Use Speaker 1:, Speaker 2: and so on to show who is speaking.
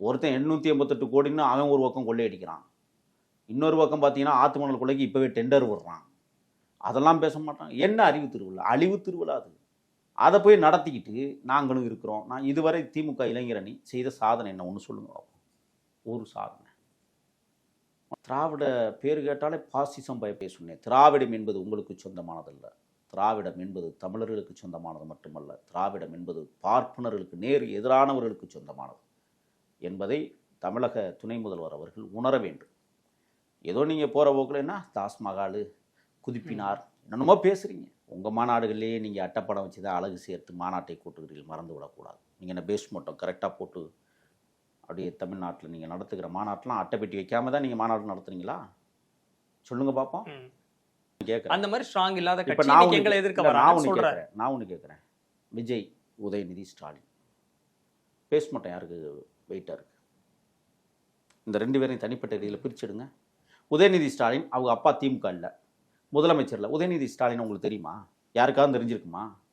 Speaker 1: ஒருத்தன் எண்ணூற்றி எண்பத்தெட்டு கோடின்னு அவன் ஒரு பக்கம் கொள்ளையடிக்கிறான். இன்னொரு பக்கம் பார்த்தீங்கன்னா ஆத்து மணல் கொள்ளைக்கு இப்போவே டெண்டர் விடுறான். அதெல்லாம் பேச மாட்டான். என்ன அறிவு திருவிழா? அழிவு திருவிழா அது. அதை போய் நடத்திக்கிட்டு நாங்களும் இருக்கிறோம். நான் இதுவரை திமுக இளைஞரணி செய்த சாதனை என்ன? ஒன்று சொல்லுங்க ஒரு சாதனை. திராவிட பேர் கேட்டாலே பாசிசம் பய பேசுனேன் திராவிடம் என்பது உங்களுக்கு சொந்தமானதல்ல. திராவிடம் என்பது தமிழர்களுக்கு சொந்தமானது மட்டுமல்ல. திராவிடம் என்பது பார்ப்பனர்களுக்கு நேர் எதிரானவர்களுக்கு சொந்தமானது. என்பதை தமிழக துணை முதல்வர் அவர்கள் உணர வேண்டும். ஏதோ நீங்கள் போகிற போக்கில் என்ன? தாஸ்மகாலு குதிப்பினார் என்னென்னமோ பேசுகிறீங்க உங்கள் மாநாடுகள்லேயே நீங்கள் அட்டைப்படம் வச்சு தான் அழகு சேர்த்து மாநாட்டை கூட்டுகிறீர்கள் மறந்து விடக்கூடாது. நீங்கள் என்ன பேஸ் மட்டும் கரெக்டாக போட்டு அப்படியே தமிழ்நாட்டில் நீங்கள் நடத்துகிற மாநாட்டெலாம் அட்டை பெட்டி வைக்காம தான் நீங்கள் மாநாடு நடத்துறீங்களா சொல்லுங்க பார்ப்போம். கேட்குறேன்
Speaker 2: அந்த மாதிரி ஸ்ட்ராங் இல்லாத
Speaker 1: இப்போ நான்
Speaker 2: எங்களை எதிர்க்க
Speaker 1: நான் ஒன்று கேட்குறேன் நான் ஒன்று கேட்குறேன் விஜய் உதயநிதி ஸ்டாலின். பேச மாட்டேன் யாருக்கு வெயிட்டாக இருக்குது இந்த ரெண்டு பேரையும் தனிப்பட்ட ரீதியில் பிரிச்சிடுங்க. உதயநிதி ஸ்டாலின் அவங்க அப்பா திமுக இல்லை. முதலமைச்சர் இல்லை உதயநிதி ஸ்டாலின் உங்களுக்கு தெரியுமா? யாருக்காவது தெரிஞ்சிருக்குமா?